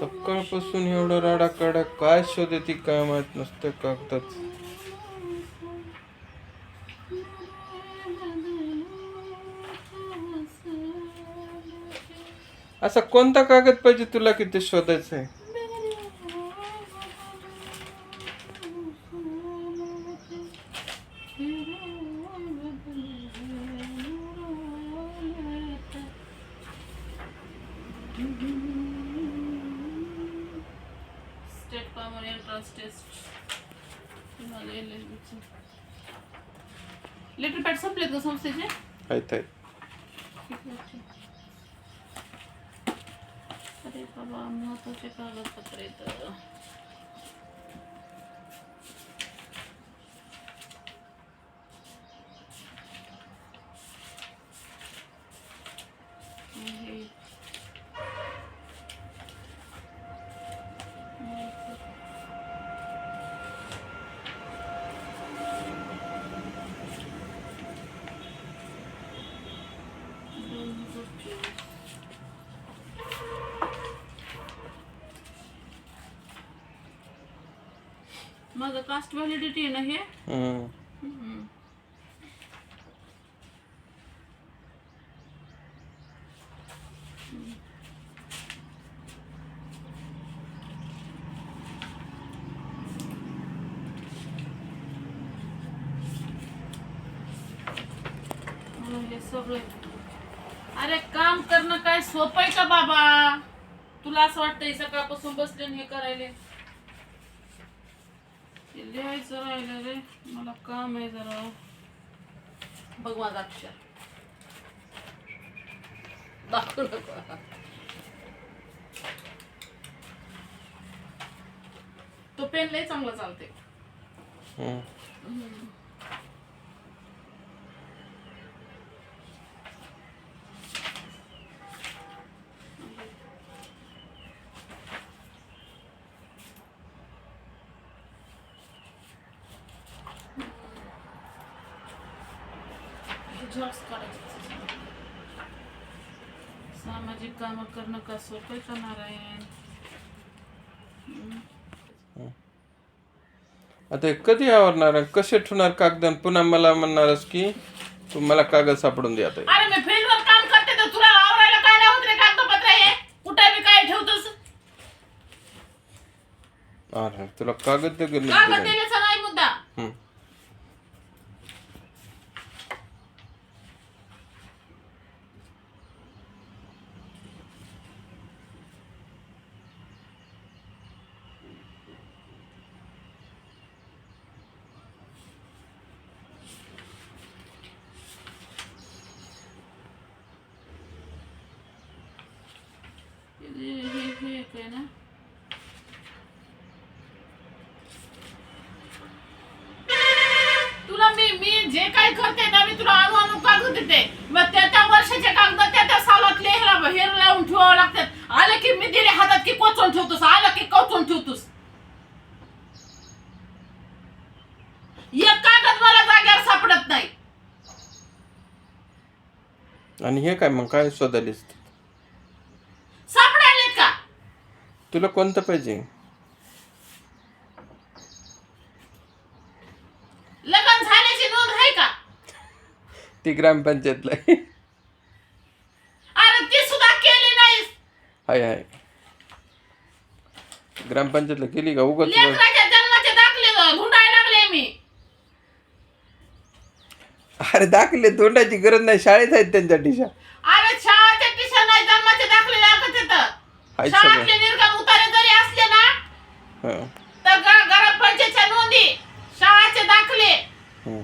सकाळपासून एवढा राडाकाडा काय शोध ती काय माहीत नसतं कागदात. असा कोणता कागद पाहिजे तुला की ते शोधायचं आहे? स्टेट మెమోరియల్ ట్రస్ట్ లీటర్ పెట్ సంపలేదు కదా సంస్థ అయితే? అరే బాబా అమ్మతో చెప్పాలి పత్ర అవుతుంది माझं कास्ट व्हॅलिडिटी आहे ना हे हम्म. हम्म. मला हे सगळे अरे काम करणं काय सोपं आहे का बाबा तुला असं वाटतंय सकाळपासून बसले आणि हे करायले ते लिहायचं राहिलं रे. मला काम आहे जरा. बघ माझा अक्षर. दाखवू नको. तो पेन लय चांगला चालते जॉब्स काढायचे सामाजिक कामं करणं का सोपं आहे का नारायण? आता हे कधी आवरणार कसे ठेवणार कागद पुन्हा मला म्हणणारच की तू मला कागद सापडून दे आता. अरे मी फील्डवर काम करते तर तुला आवरायला काय नाही होत रे कागदपत्र हे? कुठे बी काय ठेवतोस? अरे तुला कागद कागद देण्याचा नाही मुद्दा हम्म. हे हे हे एक आहे ना तुला मी मी जे काय करते ना मी तुला अणू अणू कागद देते मग त्या त्या वर्षाचे कागद त्या त्या सालात लेहरा हेर लावून ठेवावं लागतात. आलं की मी दिले हातात की कोचून ठेवतोस? आलं की कोचून ठेवतोस? एक कागद मला जाग्यावर सापडत नाही. आणि हे काय मग काय शोधालीस सापडायलेत का तुला कोणतं पाहिजे? लग्न झाल्याची नोंद आहे का? ती ग्रामपंचायतला आहे. अरे ती सुद्धा केली हाय हाय. ग्रामपंचायतला केली का? उगाच लेकराच्या जन्माचे दाखले गुंडायला लागले मी. अरे दाखले तोंडाची गरज नाही. शाळेत आहेत त्यांच्या टिशा अरे शाळाचे टिशन नाही जन्माचे दाखले लागत येतं आहेत शाळातले सगळं निर्गम उतारे जरी असले ना हं. तर ग- ग्रामपंचायतच्या नोंदी शाळाचे दाखले हं.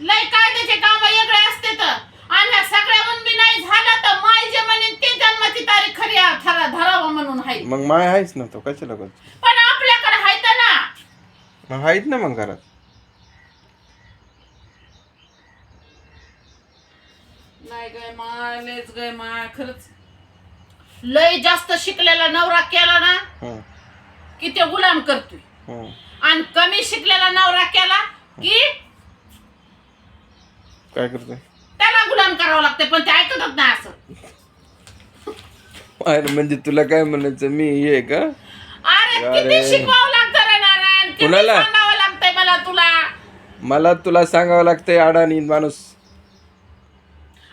लय कायद्याचे काम वेगळे असते तर आणि ह्या सगळ्याहून बी नाही झालं तर माय जे म्हणेन ते जन्माची तारीख खरी आ- ठरा धरावं म्हणून आहे मग माय आहेच ना तो कशाला गं? पण आपल्याकडे आहे तर ना मग आहेत ना मग घरात नाही गय माय लयच गय माय खरंच लय जास्त शिकलेला नवरा केला ना हं. की ते गुलाम करतोय हं. आणि कमी शिकलेला नवरा केला की काय करतोय त्याला गुलाम करावं लागते पण ते ऐकतच नाही असं अरे म्हणजे तुला काय म्हणायचं मी हे आहे का अरे. किती शिकवावं लागतं रे नारायण किती कुणाला? सांगावं लागतंय मला तुला मला तुला सांगावं लागतंय अडाणी माणूस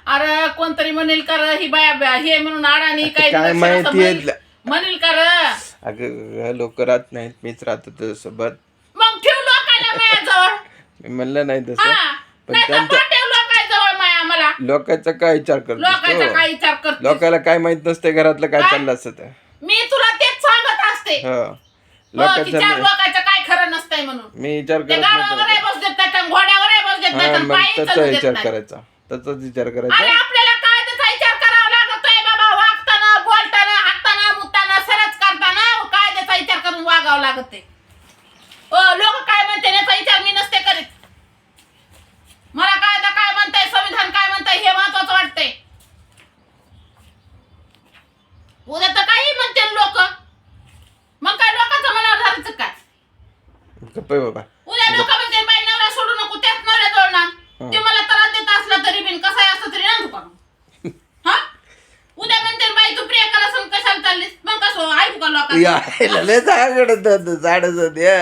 अरे कोणतरी म्हणेल कर ही बाया बाया हे म्हणून अडाणी काय काय दिवस माहिती आहे म्हणेल- म्हणेल कर. अगं लोक राहत नाहीत मीच राहतो तुझ्यासोबत. मग ठेव लोकांना माझ्याजवळ. मी म्हणलं नाही तसं. हा पण नाही तर त्यांचं माया लोकांचा काय विचार लोकांचा करतो काय विचार करतो लोकांना काय माहीत नसते घरातलं काय? चाललं असतं ते. मी तुला तेच सांगत असते. हो. हो, की लोकांचं चार नाही. लोकांचं काय खरं नसतंय म्हणून. मी विचार ते करत गाडवावर नाही बस देत नाही घोड्यावर बस देत हा नाही मग पायी त्याचा चालू देत विचार नाही. करायचा. त्याचाच विचार अरे करायचा आपल्याला काय त्याचा विचार करावा लागतोय बाबा. वागताना बोलताना हाकताना मुताना सरच करताना काय त्याचा विचार करून वागावं लागत ओ लोक काय म्हणते याचा विचार मी नसते करीत. मला काय आता काय म्हणताय संविधान काय म्हणताय हे महत्वाचं वाटतंय. उद्या तर काही म्हणते लोक. मग काय लोकांचं मनावर धरायचं काय? गप्प आहे बाबा उद्या लोक म्हणते बाई नवरा सोडू नको त्याच नवऱ्या जोडणार हा. ते मला त्रास देत असला तरी बिन कसाही असलं तरी ना का हा उद्या म्हणते बाई तू प्रिय करा सांग कशाला चाललीस मग कसं ऐकू का लोकांचं यायला लय झाड झाडच द्या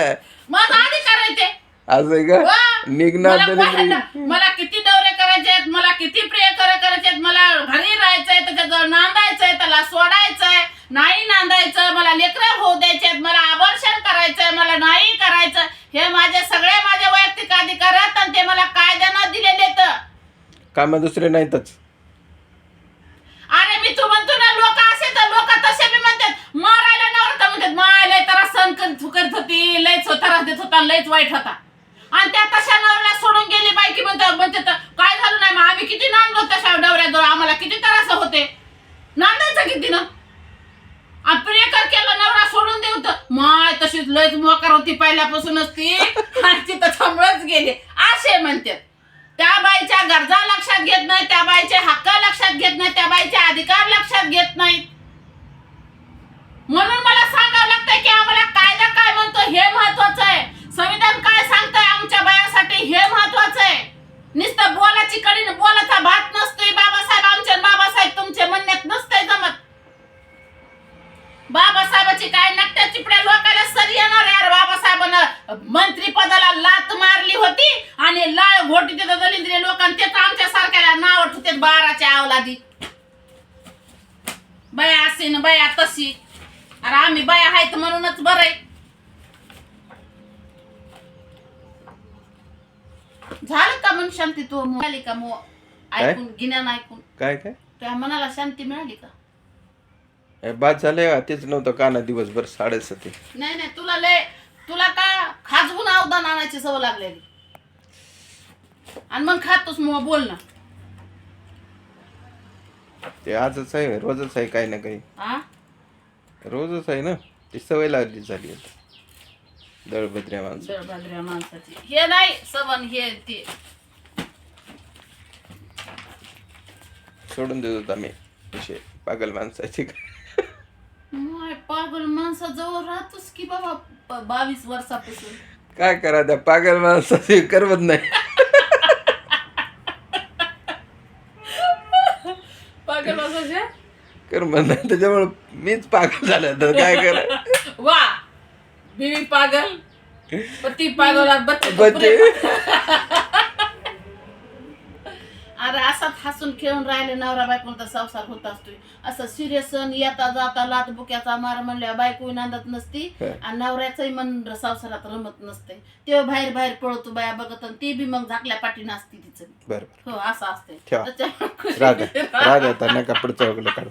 माझा अधिकार आहे ते असं आहे का? वा. निघणार मला कोणाला- मला किती दौरे करायचे आहेत मला किती प्रिय करे करायचे आहेत मला घरी राहायचंय त्याच्याजवळ नांदायचंय त्याला सोडायचंय नाही नांदायचं मला लेकरं होऊ द्यायचे आहेत मला आवर्षण करायचंय मला नाही करायचं. हे माझे सगळे माझे वैयक्तिक अधिकार आहेत आणि ते मला कायद्यानं दिलेले आहेत. काम दुसरे नाहीतच अरे मी तू म्हणतो ना लोक असे तर लोक तसे बी म्हणतात मारायला नव्हतं म्हणतात माय लय त्रास सहन करत होती लयच त्रास देत होता लयच वाईट होता. आणि त्या तशा नवऱ्याला सोडून गेली बाई की म्हणतात काय झालं नाही मग आम्ही किती नांदलो तशा नवऱ्याजवळ आम्हाला किती त्रास होते. नांदायचं किती ना? आणि प्रियकर केलं नवरा सोडून देऊ तर माय तशीच लयच मोकार होती पहिल्यापासूनच ती. आणि ती गेली. असे म्हणतात त्या बाईच्या गरजा लक्षात घेत नाही त्या बाईचे हक्क लक्षात घेत नाही त्या बाईचे अधिकार लक्षात घेत नाहीत म्हणून मला सांगावं लागतंय की आम्हाला काय कायदा काय म्हणतो हे महत्वाचं आहे. संविधान काय सांगतंय आमच्या बायासाठी हे महत्वाचं आहे. नुसतं बोलाची कडी बोलाचा भात नसतोय बाबासाहेब आमचे बाबासाहेब तुमचे म्हणण्यात नसतंय जमत. बाबासाहेबाची काय नकट्या चिपड्या लोकांना सरी येणार यार बाबासाहेबांना? मंत्री पदाला लात मारली होती आणि लाळ घोटी तिथं दलिंद्रिय लोकांनी तेच आमच्या सारख्याला नाव ठेवते बाराच्या अवलादी. बाया असे न बाया तशी. अरे आम्ही बाया आहेत म्हणूनच बरं शांती तू मिळाली का मो ऐकून गिन्यान ऐकून. काय काय? तुझ्या मनाला शांती मिळाली का? ए, बाद झालंय तेच नव्हतं काना दिवसभर साडेसाती. नाही नाही तुला लय तुला का खाजवून अवदान आणायची सवय लागलेली आणि मग खातोस मग बोल ना. ते आजच आहे रोजच आहे काही ना काही. हा रोजच आहे ना ती सवय लागली झाली आता. दळभद्र्या माणसं दळभाद्र्या माणसाची. हे नाही सवन हे ते. सोडून देत होता मी. विषय पागल माणसाची. माय पागल माणसाजवळ राहतोस की बाबा बावीस वर्षापासून? काय करा त्या पागल माणसाची करमत नाही. पागल माणसाच्या करमत नाही. त्याच्यामुळे मीच पागल झालं तर काय करा? वा! बिवी पागल. पती पागल बच्चे तो बच्चे. पुरे. अरे असाच हसून खेळून राहिले नवरा बायकोचा संसार होत असतोय. असं सिरियस येता जाता लात बुक्याचा मार म्हणल्या बायको नांदत नसती. आणि नवऱ्याचंही मन संसारात रमत नसते तेव्हा बाहेर बाहेर पळतो बाया बघत आणि ती बी मग झाकल्या पाठी नसती तिचं हो असं असते पुढचं वगैरे काढ.